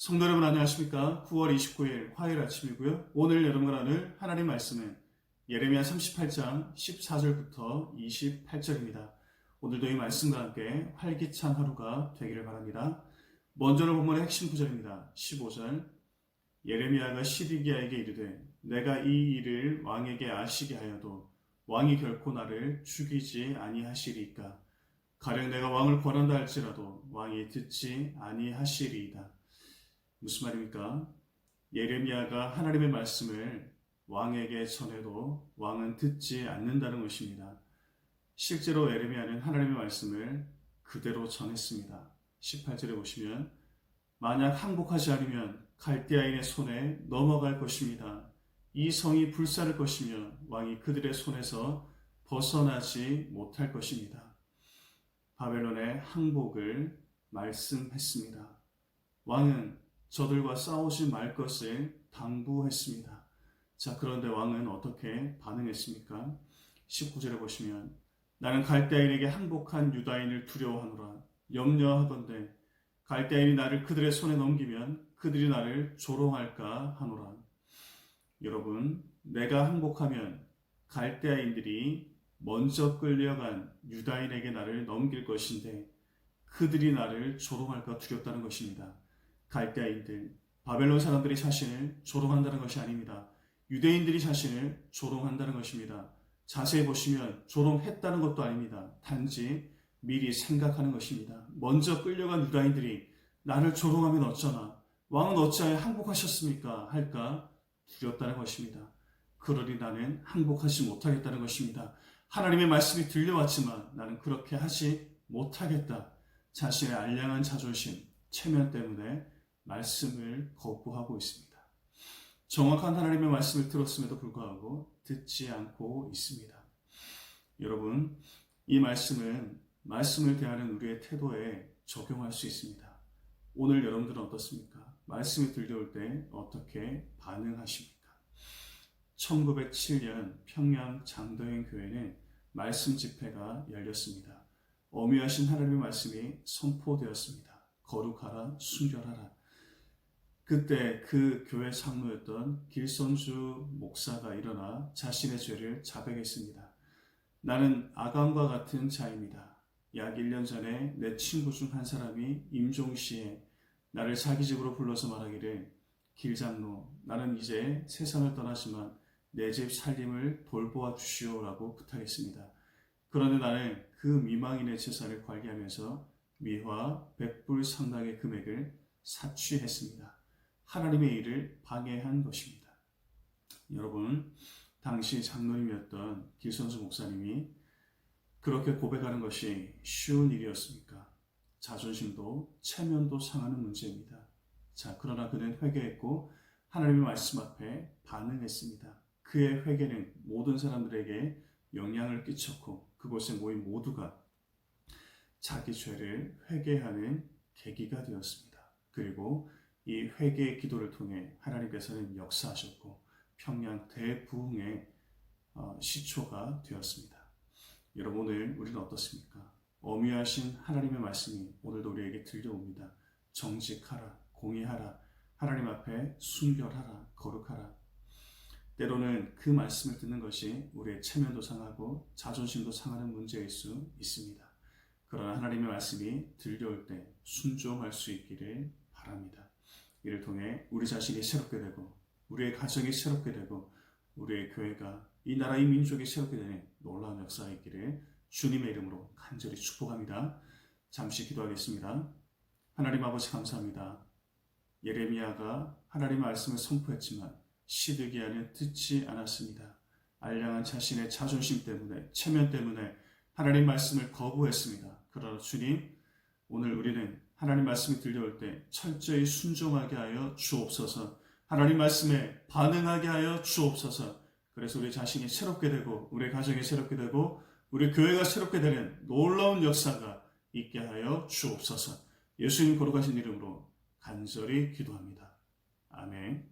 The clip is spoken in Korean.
성도 여러분 안녕하십니까? 9월 29일 화요일 아침이고요. 오늘 여러분과 나눌 하나님 말씀은 예레미야 38장 14절부터 28절입니다. 오늘도 이 말씀과 함께 활기찬 하루가 되기를 바랍니다. 먼저는 본문의 핵심 구절입니다. 15절 예레미야가 시드기야에게 이르되 내가 이 일을 왕에게 아시게 하여도 왕이 결코 나를 죽이지 아니하시리이까 가령 내가 왕을 권한다 할지라도 왕이 듣지 아니하시리이다. 무슨 말입니까? 예레미야가 하나님의 말씀을 왕에게 전해도 왕은 듣지 않는다는 것입니다. 실제로 예레미야는 하나님의 말씀을 그대로 전했습니다. 18절에 보시면 만약 항복하지 않으면 갈대아인의 손에 넘어갈 것입니다. 이 성이 불사를 것이며 왕이 그들의 손에서 벗어나지 못할 것입니다. 바벨론의 항복을 말씀했습니다. 왕은 저들과 싸우지 말 것을 당부했습니다. 자, 그런데 왕은 어떻게 반응했습니까? 19절에 보시면 나는 갈대인에게 항복한 유다인을 두려워하노라 염려하건대 갈대인이 나를 그들의 손에 넘기면 그들이 나를 조롱할까 하노라. 여러분, 내가 항복하면 갈대아인들이 먼저 끌려간 유다인에게 나를 넘길 것인데 그들이 나를 조롱할까 두렵다는 것입니다. 갈대아인들, 바벨론 사람들이 자신을 조롱한다는 것이 아닙니다. 유대인들이 자신을 조롱한다는 것입니다. 자세히 보시면 조롱했다는 것도 아닙니다. 단지 미리 생각하는 것입니다. 먼저 끌려간 유다인들이 나를 조롱하면 어쩌나? 왕은 어찌하여 항복하셨습니까? 할까? 두렵다는 것입니다. 그러니 나는 항복하지 못하겠다는 것입니다. 하나님의 말씀이 들려왔지만 나는 그렇게 하지 못하겠다. 자신의 알량한 자존심, 체면 때문에 말씀을 거부하고 있습니다. 정확한 하나님의 말씀을 들었음에도 불구하고 듣지 않고 있습니다. 여러분, 이 말씀은 말씀을 대하는 우리의 태도에 적용할 수 있습니다. 오늘 여러분들은 어떻습니까? 말씀이 들려올 때 어떻게 반응하십니까? 1907년 평양 장도행 교회는 말씀 집회가 열렸습니다. 어미하신 하나님의 말씀이 선포되었습니다. 거룩하라, 순결하라. 그때 그 교회 상무였던 길선주 목사가 일어나 자신의 죄를 자백했습니다. 나는 아감과 같은 자입니다. 약 1년 전에 내 친구 중 한 사람이 임종시에 나를 자기 집으로 불러서 말하기를 길장로 나는 이제 세상을 떠나지만 내 집 살림을 돌보아 주시오라고 부탁했습니다. 그런데 나는 그 미망인의 재산을 관리하면서 미화 100불 상당의 금액을 사취했습니다. 하나님의 일을 방해한 것입니다. 여러분, 당시 장로님이었던 길선수 목사님이 그렇게 고백하는 것이 쉬운 일이었습니까? 자존심도 체면도 상하는 문제입니다. 자, 그러나 그는 회개했고 하나님의 말씀 앞에 반응했습니다. 그의 회개는 모든 사람들에게 영향을 끼쳤고 그곳에 모인 모두가 자기 죄를 회개하는 계기가 되었습니다. 그리고 이 회개의 기도를 통해 하나님께서는 역사하셨고 평양 대부흥의 어, 시초가 되었습니다. 여러분 오늘 우리는 어떻습니까? 어미하신 하나님의 말씀이 오늘도 우리에게 들려옵니다. 정직하라, 공의하라, 하나님 앞에 순결하라, 거룩하라. 때로는 그 말씀을 듣는 것이 우리의 체면도 상하고 자존심도 상하는 문제일 수 있습니다. 그러나 하나님의 말씀이 들려올 때 순종할 수 있기를 바랍니다. 이를 통해 우리 자신이 새롭게 되고 우리의 가정이 새롭게 되고 우리의 교회가 이 나라 이 민족이 새롭게 되는 놀라운 역사가 있기를 주님의 이름으로 간절히 축복합니다. 잠시 기도하겠습니다. 하나님 아버지 감사합니다. 예레미야가 하나님의 말씀을 선포했지만 시드기야는 듣지 않았습니다. 알량한 자신의 자존심 때문에 체면 때문에 하나님 말씀을 거부했습니다. 그러나 주님 오늘 우리는 하나님 말씀이 들려올 때 철저히 순종하게 하여 주옵소서. 하나님 말씀에 반응하게 하여 주옵소서. 그래서 우리 자신이 새롭게 되고 우리 가정이 새롭게 되고 우리 교회가 새롭게 되는 놀라운 역사가 있게 하여 주옵소서. 예수님 거룩하신 이름으로 간절히 기도합니다. 아멘.